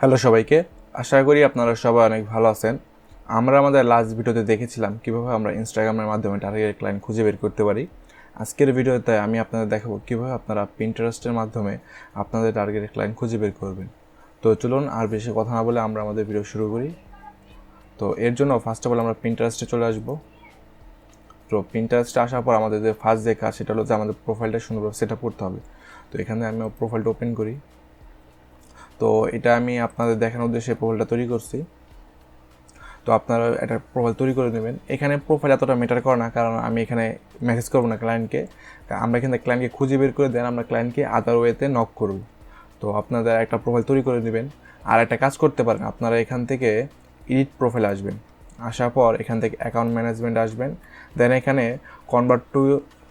Hello সবাইকে। আশা করি আপনারা সবাই অনেক ভালো আছেন। আমরা আমাদের লাস্ট ভিডিওতে দেখেছিলাম কীভাবে আমরা ইনস্টাগ্রামের মাধ্যমে টার্গেট ক্লায়েন্ট খুঁজে বের করতে পারি। আজকের ভিডিওতে আমি আপনাদের দেখাবো কীভাবে আপনারা পিন্টারেস্টের মাধ্যমে আপনাদের টার্গেট ক্লায়েন্ট খুঁজে বের করবেন। তো চলুন আর বেশি কথা না বলে আমরা আমাদের ভিডিও শুরু করি। তো এর জন্য ফার্স্ট অফ অল আমরা পিন্টারেস্টে চলে আসব। তো পিন্টারেস্টে আসার পর আমাদের যে ফার্স্ট যে কাজ সেটা হলো যে আমাদের প্রোফাইলটা সুন্দরভাবে সেট আপ করতে হবে। তো এখানে আমি প্রোফাইলটা ওপেন করি। তো এটা আমি আপনাদের দেখানোর উদ্দেশ্যে প্রোফাইলটা তৈরি করছি। তো আপনারা একটা প্রোফাইল তৈরি করে নেবেন। এখানে প্রোফাইল এতটা ম্যাটার করে না, কারণ আমি এখানে মেসেজ করব না ক্লায়েন্টকে আমরা এখানে ক্লায়েন্টকে খুঁজে বের করে দেন, আমরা ক্লায়েন্টকে আদার ওয়েতে নক করব। তো আপনাদের একটা প্রোফাইল তৈরি করে নেবেন। আর একটা কাজ করতে পারেন, আপনারা এখান থেকে এডিট প্রোফাইল আসবেন। আসার পর এখান থেকে অ্যাকাউন্ট ম্যানেজমেন্ট আসবেন। দেন এখানে কনভার্ট টু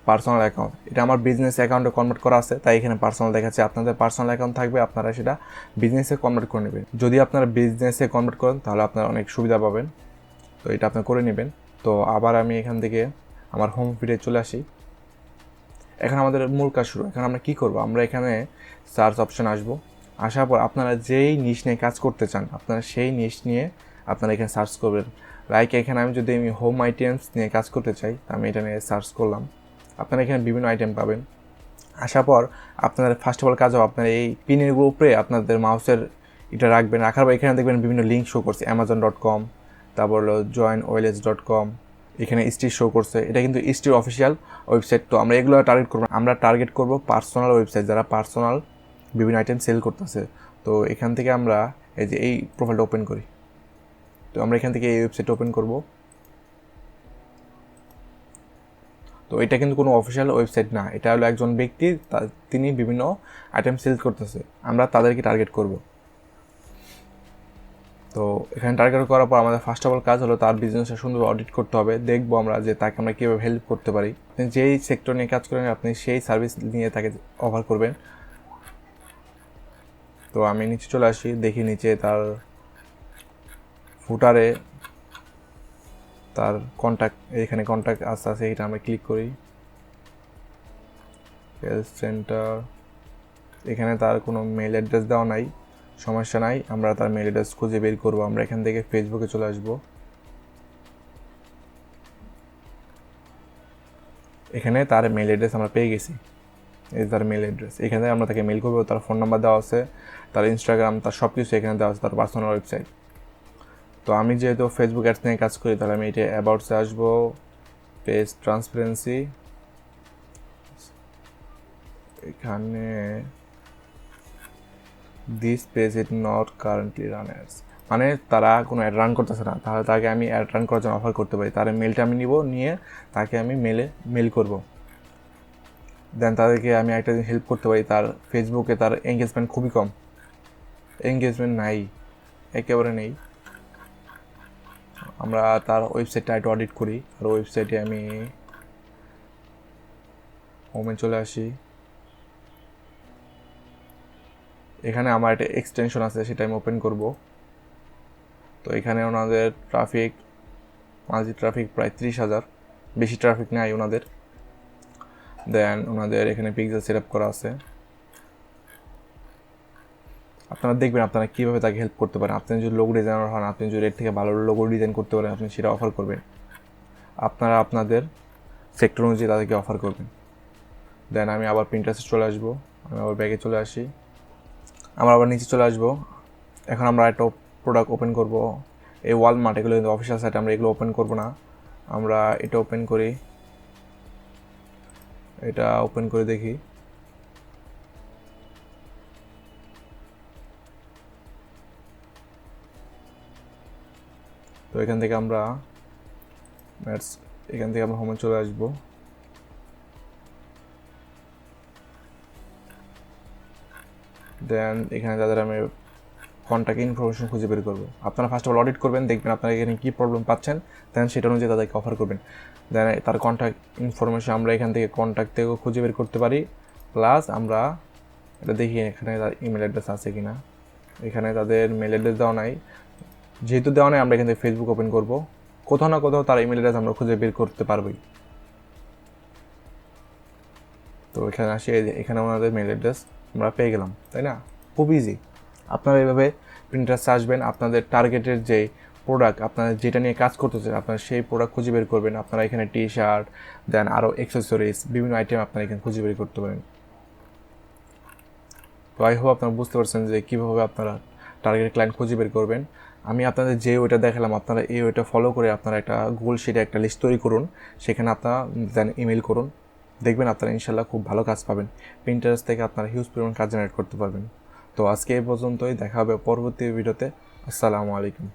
পার্সোনাল অ্যাকাউন্ট এটা আমার বিজনেস অ্যাকাউন্টে কনভার্ট করা আছে, তাই এখানে পার্সোনাল দেখাচ্ছে। আপনাদের পার্সোনাল অ্যাকাউন্ট থাকবে, আপনারা সেটা বিজনেসে কনভার্ট করে নেবেন। যদি আপনারা বিজনেসে কনভার্ট করেন, তাহলে আপনারা অনেক সুবিধা পাবেন। তো এটা আপনি করে নেবেন। তো আবার আমি এখান থেকে আমার হোম ফিডে চলে আসি। এখন আমাদের মূল কাজ শুরু। এখন আমরা কী করব? আমরা এখানে সার্চ অপশন আসব। আসার পর আপনারা যেই নিশ নিয়ে কাজ করতে চান, আপনারা সেই নিশ নিয়ে আপনারা এখানে সার্চ করবেন। লাইক এখানে আমি যদি আমি হোম আইটেমস নিয়ে কাজ করতে চাই আমি এটা নিয়ে সার্চ করলাম। আপনারা এখানে বিভিন্ন আইটেম পাবেন। আসার পর আপনাদের ফার্স্ট অফ অল কাজ হবে আপনার এই পিনের উপরে আপনাদের মাউসের এটা রাখবেন, রাখার পর এখানে দেখবেন বিভিন্ন লিঙ্ক শো করছে অ্যামাজন ডট কম তারপর হলো জয়েন ওয়েলেস ডট কম এখানে স্টির শো করছে। এটা কিন্তু স্টির অফিসিয়াল ওয়েবসাইট তো আমরা এগুলো টার্গেট করব আমরা টার্গেট করব পার্সোনাল ওয়েবসাইট যারা পার্সোনাল বিভিন্ন আইটেম সেল করতেছে। তো এখান থেকে আমরা এই যে এই প্রোফাইলটা ওপেন করি। তো আমরা এখান থেকে এই ওয়েবসাইট ওপেন করব। তো এটা কিন্তু কোনো অফিসিয়াল ওয়েবসাইট না। এটা হলো একজন ব্যক্তি তিনি বিভিন্ন আইটেম সেল করতেছে। আমরা তাদেরকে টার্গেট করব। তো এখানে টার্গেট করার পর আমাদের ফার্স্ট অফ অল কাজ হলো তার বিজনেসটা সুন্দর অডিট করতে হবে। দেখব আমরা যে তাকে আমরা কীভাবে হেল্প করতে পারি। আপনি যেই সেক্টর নিয়ে কাজ করেন, আপনি সেই সার্ভিস নিয়ে তাকে অফার করবেন। তো আমি নিচে চলে আসি, দেখি নিচে তার ফুটারে তার কন্ট্যাক্ট এখানে কন্ট্যাক্ট আস্তে আস্তে এটা আমরা ক্লিক করি। হেলথ সেন্টার এখানে তার কোনো মেল অ্যাড্রেস দেওয়া নাই, সমস্যা নাই, আমরা তার মেল অ্যাড্রেস খুঁজে বের করব, আমরা এখান থেকে ফেসবুকে চলে আসব। এখানে তার মেল অ্যাড্রেস আমরা পেয়ে গেছি। এই তার মেল অ্যাড্রেস এখানে আমরা তাকে মেল করব, তার ফোন নাম্বার দেওয়া আছে, তার ইনস্টাগ্রাম তার সব কিছু এখানে দেওয়া আছে, তার পার্সোনাল ওয়েবসাইট তো আমি যেহেতু ফেসবুক অ্যাডস নিয়ে কাজ করি, তাহলে আমি এটা অ্যাবাউটসে আসব। পেজ ট্রান্সপারেন্সি এখানে this page it not currently runners মানে তারা কোনো অ্যাড রান করতেছে না। তাহলে তাকে আমি অ্যাড রান করার জন্য অফার করতে পারি। তার মেলটা আমি নিব, নিয়ে তাকে আমি মেলে মেল করব। দেন তাদেরকে আমি একটা হেল্প করতে পারি। তার ফেসবুকে তার এঙ্গেজমেন্ট খুবই কম। এঙ্গেজমেন্ট নাই। একেবারে নেই। আমরা তার ওয়েবসাইটটা একটু অডিট করি। আর ওয়েবসাইটে আমি হোমে চলে আসি। এখানে আমার একটা এক্সটেনশন আছে, সেটা আমি ওপেন করব। তো এখানে ওনাদের ট্রাফিক মাঝি ট্রাফিক প্রায় ত্রিশ হাজার। বেশি ট্রাফিক নাই ওনাদের। দেন ওনাদের এখানে পিকজেল সেট আপ করা আছে। আপনারা দেখবেন আপনারা কীভাবে তাকে হেল্প করতে পারেন। আপনি যদি লোগো ডিজাইনার হন, আপনি যদি এর থেকে ভালো লোগো ডিজাইন করতে পারেন, আপনি সেটা অফার করবেন। আপনারা আপনাদের সেক্টর অনুযায়ী তাদেরকে অফার করবেন। দেন আমি আবার প্রিন্টার্সে চলে আসব, আমি আবার ব্যাগে চলে আসি। আমরা আবার নিচে চলে আসব। এখন আমরা একটা প্রোডাক্ট ওপেন করব। এই ওয়ালমার্ট এগুলো কিন্তু অফিসিয়াল সাইট আমরা এগুলো ওপেন করব না। আমরা এটা ওপেন করি। এটা ওপেন করে দেখি। এখান থেকে আমরা ম্যাটস এখান থেকে আমরা হোমে চলে আসব। দেন এখানে যাদের আমি কন্ট্যাক্ট ইনফরমেশন খুঁজে বের করব। আপনারা ফার্স্ট অফ অল অডিট করবেন, দেখবেন আপনারা এখানে কী প্রবলেম পাচ্ছেন দেন সেটা অনুযায়ী তাদেরকে অফার করবেন। দেন তার কন্ট্যাক্ট ইনফরমেশন আমরা এখান থেকে কন্ট্যাক্ট থেকেও খুঁজে বের করতে পারি। প্লাস আমরা এটা দেখি এখানে তার ইমেল অ্যাড্রেস আছে কি না এখানে তাদের মেল অ্যাড্রেস দেওয়া নাই। যেহেতু দেওয়া নেই, আমরা এখান থেকে ফেসবুক ওপেন করব। কোথাও না কোথাও তার ইমেল অ্যাড্রেস আমরা খুঁজে বের করতে পারবোই। তো এখানে আসি এখানে ওনাদের মেল অ্যাড্রেস আমরা পেয়ে গেলাম, তাই না? খুব ইজি আপনারা এইভাবে প্রিন্টার্সে আসবেন আপনাদের টার্গেটের যে প্রোডাক্ট আপনারা যেটা নিয়ে কাজ করতেছেন, আপনারা সেই প্রোডাক্ট খুঁজে বের করবেন। আপনারা এখানে টি শার্ট দেন আরও অ্যাক্সেসরিজ বিভিন্ন আইটেম আপনারা এখানে খুঁজে বের করতে পারেন। তো আই হোপ আপনারা বুঝতে পারছেন যে কীভাবে আপনারা টার্গেট ক্লায়েন্ট খুঁজে বের করবেন। আমি আপনাদের যে ওইটা দেখালাম, আপনারা এই ওইটা ফলো করে আপনারা একটা গোল শিটে একটা লিস্ট তৈরি করুন। সেখানে আপনারা দেন ইমেল করুন। দেখবেন আপনারা ইনশাল্লাহ খুব ভালো কাজ পাবেন। প্রিন্টারেস থেকে আপনারা হিউজ পরিমাণ কাজ জেনারেট করতে পারবেন। তো আজকে এই পর্যন্তই। দেখা হবে পরবর্তী ভিডিওতে আসসালামু আলাইকুম।